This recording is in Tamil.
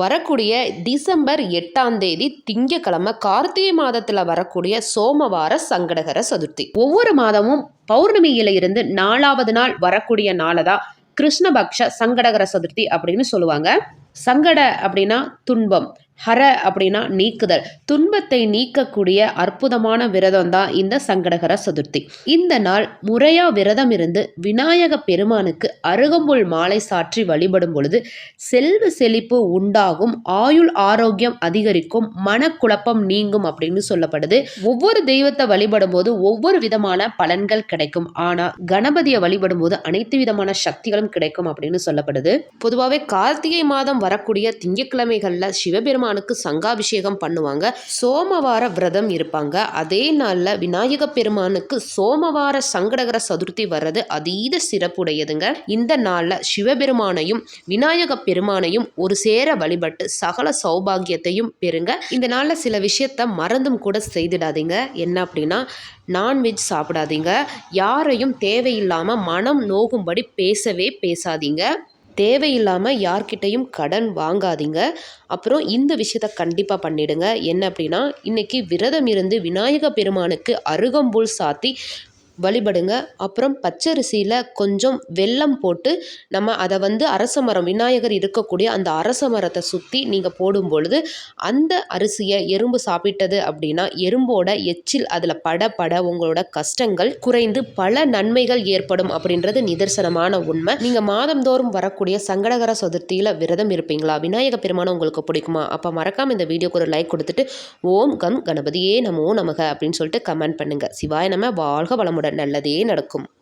வரக்கூடிய டிசம்பர் எட்டாம் தேதி திங்கக்கிழமை கார்த்திகை மாதத்தில் வரக்கூடிய சோமவார சங்கடகர சதுர்த்தி. ஒவ்வொரு மாதமும் பௌர்ணமியில இருந்து நாலாவது நாள் வரக்கூடிய நாளை தான் கிருஷ்ணபக்ஷ சங்கடகர சதுர்த்தி அப்படின்னு சொல்லுவாங்க. சங்கட அப்படின்னா துன்பம். ஹர அப்படின்னா நீக்குதல். துன்பத்தை நீக்கக்கூடிய அற்புதமான விரதம் தான் இந்த சங்கடகர சதுர்த்தி. இந்த நாள் முறையா விரதம் இருந்து விநாயக பெருமானுக்கு அருகம்புல் மாலை சாற்றி வழிபடும் பொழுது செல்வ செழிப்பு உண்டாகும் ஆயுள் ஆரோக்கியம் அதிகரிக்கும் மனக்குழப்பம் நீங்கும் அப்படின்னு சொல்லப்படுது. ஒவ்வொரு தெய்வத்தை வழிபடும் போது ஒவ்வொரு விதமான பலன்கள் கிடைக்கும். ஆனா கணபதியை வழிபடும் போது அனைத்து விதமான சக்திகளும் கிடைக்கும் அப்படின்னு சொல்லப்படுது. பொதுவாகவே கார்த்திகை மாதம் வரக்கூடிய திங்கட்கிழமைகள்ல பெருமானுக்கு சங்காபிஷேகம் பண்ணுவாங்க. சோமவார விரதம் இருப்பாங்க. அதே நாளில் விநாயக பெருமானுக்கு சோமவார சங்கடகர சதுர்த்தி வர்றது அதீத சிறப்புடையதுங்க. இந்த நாளில் சிவபெருமானையும் விநாயக பெருமானையும் ஒரு சேர வழிபட்டு சகல சௌபாகியத்தையும் பெறுங்க. இந்த நாளில் சில விஷயத்த மறந்தும் கூட செய்திடாதீங்க. என்ன அப்படின்னா நான்வெஜ் சாப்பிடாதீங்க. யாரையும் தேவையில்லாமல் மனம் நோகும்படி பேசவே பேசாதீங்க. தேவையில்லாமல் யார்கிட்டையும் கடன் வாங்காதீங்க. அப்புறம் இந்த விஷயத்த கண்டிப்பாக பண்ணிடுங்க. என்ன அப்படின்னா இன்றைக்கி விரதம் இருந்து விநாயக பெருமானுக்கு அருகம்புல் சாத்தி வழிபடுங்க. அப்புறம் பச்சரிசியில் கொஞ்சம் வெல்லம் போட்டு நம்ம அதை வந்து அரச மரம் விநாயகர் இருக்கக்கூடிய அந்த அரச மரத்தை சுற்றி நீங்கள் போடும் பொழுது அந்த அரிசியை எறும்பு சாப்பிட்டது அப்படின்னா எறும்போட எச்சில் அதில் பட பட உங்களோட கஷ்டங்கள் குறைந்து பல நன்மைகள் ஏற்படும் அப்படின்றது நிதர்சனமான உண்மை. நீங்கள் மாதந்தோறும் வரக்கூடிய சங்கடகர சதுர்த்தியில் விரதம் இருப்பீங்களா? விநாயக பெருமானம் உங்களுக்கு பிடிக்குமா? அப்போ மறக்காமல் இந்த வீடியோக்கு ஒரு லைக் கொடுத்துட்டு ஓம் கம் கணபதியே நமோ நமக அப்படின்னு சொல்லிட்டு கமெண்ட் பண்ணுங்கள் சிவாய நம்ம வாழ்க வளமுடன். நல்லதே நடக்கும்.